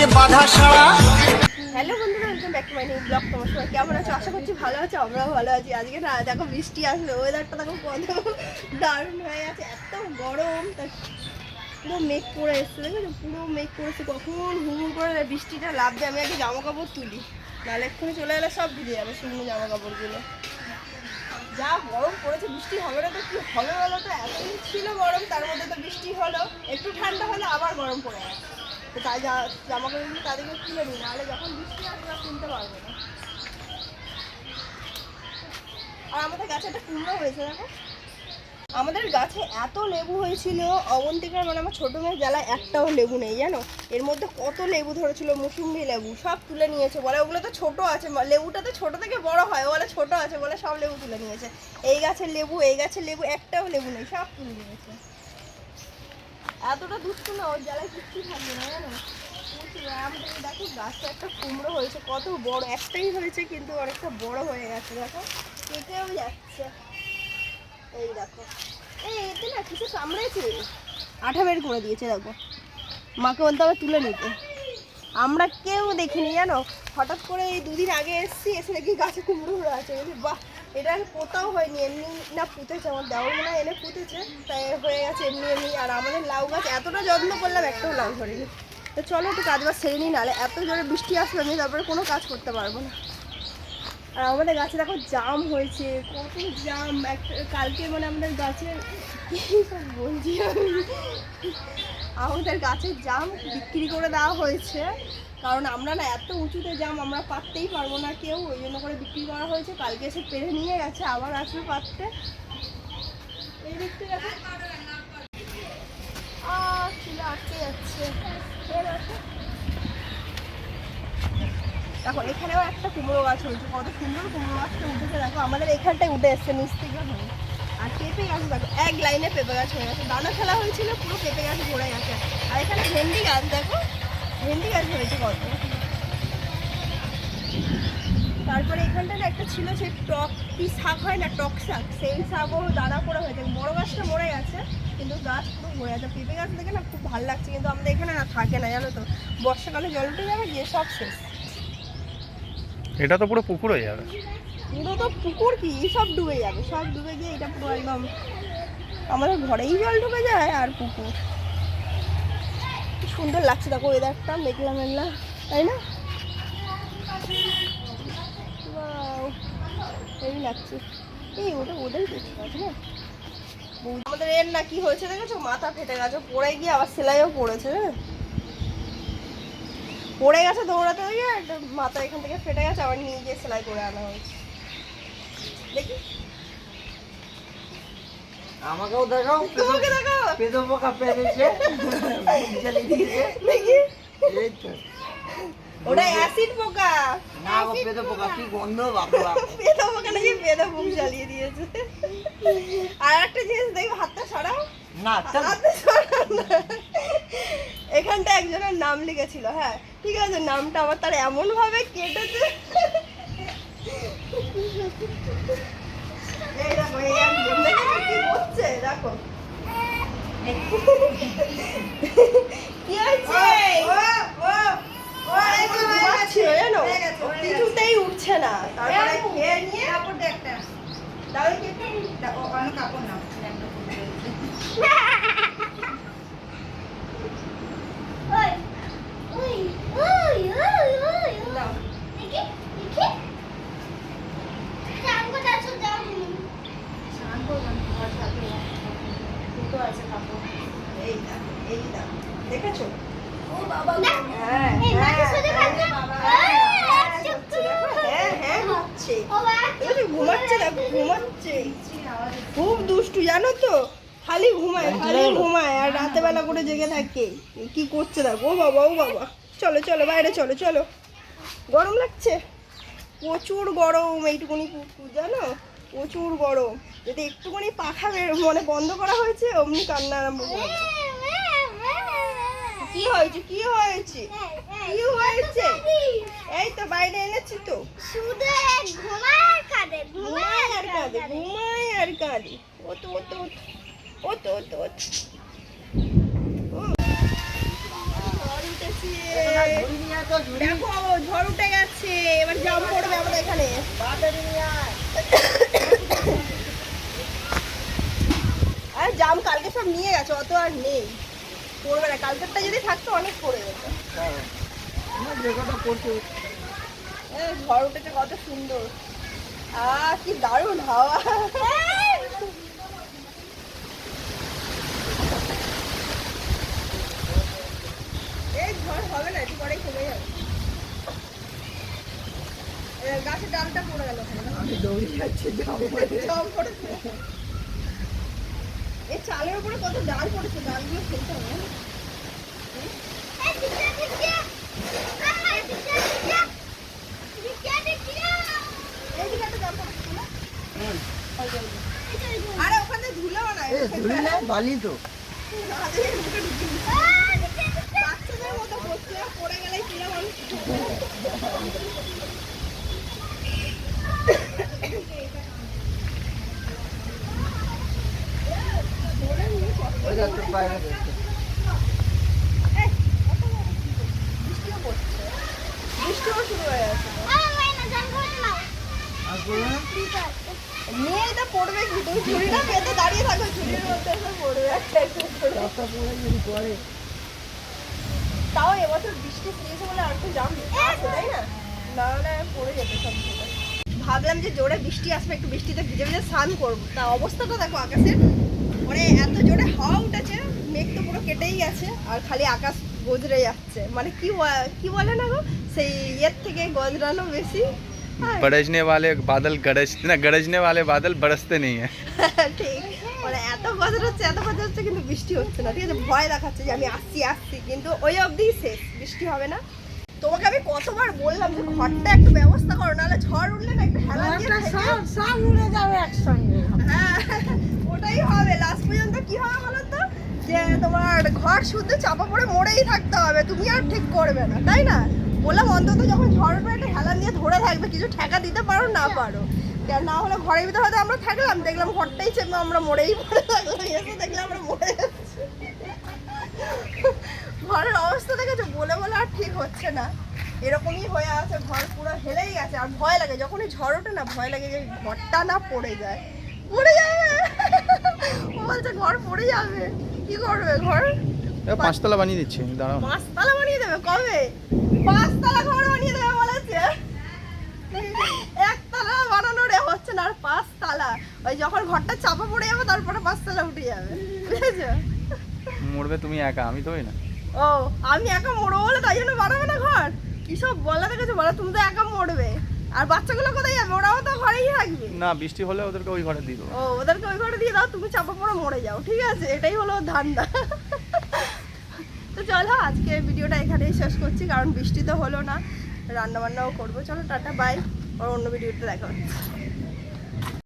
আছে বাধা সারা। হ্যালো বন্ধুরা welcome back to my new blog তোমার সবাই কেমন আছো? আশা করছি ভালো আছো, আমরাও ভালো আছি। আজকে না, দেখো বৃষ্টি আসবে ওয়েদারটা দেখো কত দারুণ হয়ে আছে এত গরম পুরো মেঘ করে এসছে দেখো পুরো মেঘ করেছে কখন হুড় করে বৃষ্টিটা লাভবে আমি আগে জামা কাপড় তুলি, নাহলে এক্ষুনি চলে গেলে সব ভিজে যাবে শুকনো জামা কাপড়গুলো যা গরম পড়েছে, বৃষ্টি হবে না তো কি হবে বলো তো? এতদিন ছিল গরম, তার মধ্যে তো বৃষ্টি হলো, একটু ঠান্ডা হলে, আবার গরম পড়ে গেছে। তাই জামা তাদেরকে তুলে নাহলে যখন না। আর আমাদের গাছে একটা হয়েছে, দেখো। আমাদের গাছে এত লেবু হয়েছিল, অবন্তিকার মানে আমার ছোটো মেয়ের জ্বালা একটাও লেবু নেই, জানো? এর মধ্যে কত লেবু ধরেছিল, মুসুম্বি লেবু, সব তুলে নিয়েছে বলে, ওগুলো তো ছোট আছে লেবুটা তো ছোট থেকে বড় হয় বলে ছোট আছে বলে সব লেবু তুলে নিয়েছে। এই গাছের লেবু, এই গাছের লেবু, একটাও লেবু নেই, সব তুলে নিয়েছে। এতটা দুষ্টু না, ওর জ্বালায় কিচ্ছু থাকবে না, জানো? আমাদের দেখো গাছটা একটা কুমড়ো হয়েছে, কত বড়, একটাই হয়েছে, কিন্তু অনেকটা বড় হয়ে গেছে, দেখো? কেটেও যাচ্ছে। এই দেখো। এই, এতে না কিছু কামড়েছে। আঠা বের করে দিয়েছে, দেখো। মাকে বলতে হবে তুলে নিতে। আমরা কেউ দেখিনি, জানো? হঠাৎ করে এই দুদিন আগে এসেছি, এসে দেখি গাছে কুমড়ো আছে। বাহ! এটা পোতাও হয়নি, এমনি না পুঁতেছে, আমার দেওয়ার মনে এনে পুঁতেছে, তাই হয়ে গেছে এমনি এমনি। আর আমাদের লাউ গাছ এতটা যত্ন করলাম, একটাও লাউ ধরেনি। তো চলো একটু কাজ বাজ সেরে নিই নাহলে এত জোরে বৃষ্টি আসবে আমি তারপরে কোনো কাজ করতে পারব না। আর আমাদের গাছে দেখো জাম হয়েছে, কত জাম, একটা কালকে মানে আমাদের গাছের কি বলছি আমি? আমাদের গাছের জাম বিক্রি করে দেওয়া হয়েছে। কারণ আমরা না এত উঁচুতে জাম আমরা পাততেই পারব না কেউ, ওই জন্য করে বিক্রি করা হয়েছে। কালকে এসে পেরে নিয়ে গেছে, আবার আসবে পাততে এই দেখতে গেছে দেখো, এখানেও একটা কুমড়ো গাছ হয়েছে। কত সুন্দর কুমড়ো গাছটা উঠেছে। দেখো, আমাদের এখানটায় উঠে এসছে, নিচ থেকে। আর পেঁপে গাছ দেখো, এক লাইনে পেঁপে গাছ হয়ে গেছে। দানা ফেলা হয়েছিল, পুরো পেঁপে গাছ ভরে গেছে। আর এখানে ভেন্ডি গাছ দেখো, ভেন্ডি গাছ হয়েছে কত। তারপরে এখানটায় একটা ছিল সেই টক, কি শাক হয় না, টক শাক? সেই শাকও দানা পড়ে হয়েছে বড় গাছটা মরে গেছে, কিন্তু গাছ পুরো মরে গেছে। পেঁপে গাছ দেখে না খুব ভালো লাগছে, কিন্তু আমাদের এখানে না থাকে না, জানো তো। বর্ষাকালে জল উঠে যাবে, গিয়ে সব শেষ। এটা তো পুরো পুকুর হয়ে যাবে। পুরো তো পুকুর কি? সব ডুবে যাবে। সব ডুবে গিয়ে এটা পুরো একদম আমাদের ঘরেই জল ডুবে যায় আর পুকুর। সুন্দর লাগছে দেখো ওয়েদারটা মেঘলা মেঘলা, তাই না? হেবি লাগছে। এই ওটা ওদের দেখতে পাচ্ছি না? আমাদের এর না কি হয়েছে দেখেছ? মাথা ফেটে গেছে, পড়ে গিয়ে আবার সেলাইও পড়েছে হ্যাঁ? পড়ে গেছে দৌড়াতে গিয়ে মাথা এখান থেকে ফেটে গেছে, আবার নিয়ে গিয়ে সেলাই করে আনা হয়েছে। দেখি। আমাকেও দেখাও তোমাকে দেখাও। পেদো পোকা পেরেছে। জ্বালিয়ে দিয়েছে। দেখি। এই তো। ওটা অ্যাসিড পোকা। না পেদো পোকা কি গন্ধ বাবা পেদা পোকা নাকি পেদা জ্বালিয়ে দিয়েছে। আর একটা জিনিস দেখো হাতটা সরাও। না চল। হাতটা সরাও এখানটা একজনের নাম লিখেছিল হ্যাঁ। ঠিক আছে নামটা আমার তার এমন ভাবে কেটেছে এই দেখো এই একজন দেখো কি হয়েছে জানো কিছুতেই উঠছে না তারপরে খেয়ে নিয়ে তাহলে কি দাও স্নান করলাম তোমার সাথে দুটো আছে কাপড় এই দেখো এই দেখো দেখেছ? হ্যাঁ হ্যাঁ হ্যাঁ হ্যাঁ খুব দুষ্টু জানো তো? খালি ঘুমায় খালি ঘুমায় আর রাতে বেলা করে জেগে থাকে। কি করছে দেখো? ও বাবা ও বাবা। চলো চলো বাইরে চলো চলো। গরম লাগছে? প্রচুর গরম এইটুকুনি জানো? প্রচুর গরম। যদি একটুখানি পাখা মানে বন্ধ করা হয়েছে, অমনি কান্না আরম্ভ করে কি হয়েছে? কি হয়েছে? কি হয়েছে? এই তো বাইরে এনেছি তো। ঘুমায় আর ও তো ও তো ও তো ও তো দেখো, ঝড় উঠে গেছে। এবার জাম পড়বে আমাদের এখানে বাতাবি নিয়ে আয় আর জাম কালকে সব নিয়ে গেছে অত আর নেই। পড়বে না কালকেরটা যদি থাকতো অনেক পড়ে যেত। হ্যাঁ ঝড় উঠেছে কত সুন্দর। আহ কি দারুণ হাওয়া। এই ঝড় হবে না একটু পরেই কমে যাবে। গাছের ডালটা পড়ে গেল। আমি দৌড়ি যাচ্ছি জম পড়েছে। চালের উপরে কত ডাল পড়েছে ডালগুলো ফেলতে হবে? আরে ওখানে ধুলো না না বালি তো। বাচ্চাদের মতো পড়ে গেলে কিরম আমি ওই যাচ্ছে বাইরে যাচ্ছে বৃষ্টিও পড়ছে বৃষ্টিও শুরু হয়ে গেছে আর বলো না তাও এবছর বৃষ্টি দিয়েছে বলে আর একটু জাম তাই না না না পড়ে যেত সব ভাবলাম যে জোরে বৃষ্টি আসবে, একটু বৃষ্টিতে ভিজে ভিজে স্নান করব। তা অবস্থাটা দেখো আকাশের। মানে এত জোরে হাওয়া উঠেছে মেঘ তো পুরো কেটেই গেছে আর খালি আকাশ গজরে যাচ্ছে মানে কি বল- কি বলে না গো সেই ইয়ের থেকে গজরানো বেশি হ্যাঁ, बरसने वाले बादल गरज ना गरजने वाले बादल बरसते नहीं है ঠিক মানে এত গজর হচ্ছে এত গজর হচ্ছে কিন্তু বৃষ্টি হচ্ছে না ঠিক আছে ভয় দেখাচ্ছে যে আমি আসছি আসছি কিন্তু ওই অবধি শেষ বৃষ্টি হবে না তোমাকে আমি কতবার বললাম যে ঘরটা একটু ব্যবস্থা করো নাহলে ঝড় উঠলে না একটু হেলা দিয়ে থেকে- সব উড়ে যাবে একসঙ্গে কি হবে বলো তো যে তোমার ঘর শুদ্ধ চাপা পড়ে মরেই থাকতে হবে। তুমি আর ঠিক করবে না তাই না? বললাম অন্তত যখন ঝড় উঠবে একটা হেলান দিয়ে ধরে থাকবে। কিছু ঠেকা দিতে পারো না পারো। না হলে ঘরের ভিতরে হয়তো আমরা থাকলাম দেখলাম ঘরটাই চেপে আমরা মরেই পড়ে থাকলাম এসে দেখলাম আমরা মরে ঘরের অবস্থা দেখেছ? বলে বলে আর ঠিক হচ্ছে না। এরকমই হয়ে আছে ঘর পুরো হেলেই গেছে। আর ভয় লাগে যখনই ঝড় ওঠে না ভয় লাগে যে ঘরটা না পড়ে যায়। পড়ে যাবে! ও বলছে ঘর পড়ে যাবে। কি করবে ঘর? পাঁচতলা বানিয়ে দিচ্ছি দাঁড়াও। পাঁচতলা বানিয়ে দেবে? কবে? পাঁচতলা ঘর বানিয়ে দেবে বলেছে। একতলা বানানোর এ হচ্ছে না আর পাঁচতলা। ওই যখন ঘরটা চাপা পড়ে যাবে তারপরে পাঁচতলা উঠে যাবে। বুঝেছ? মরবে তুমি একা আমি তো না। ও আমি একা মরবো বলে তাই জন্য বানাবে না ঘর? কি সব বলা দেখেছ বলো তুমি তো একা মরবে। আর বাচ্চাগুলো কোথায় যাবে? ওরাও তো ঘরেই থাকবে। না বৃষ্টি হলে ওদেরকে ওই ঘরে দিয়ে দেবো। ও ওদেরকে ওই ঘরে দিয়ে দাও তুমি চাপা পড়ে মরে যাও ঠিক আছে? এটাই হলো ধান্দা। তো চলো আজকে ভিডিওটা এখানেই শেষ করছি কারণ বৃষ্টি তো হলো না। রান্না বান্নাও করব। চলো টাটা বাই আর অন্য ভিডিওতে দেখা হচ্ছে।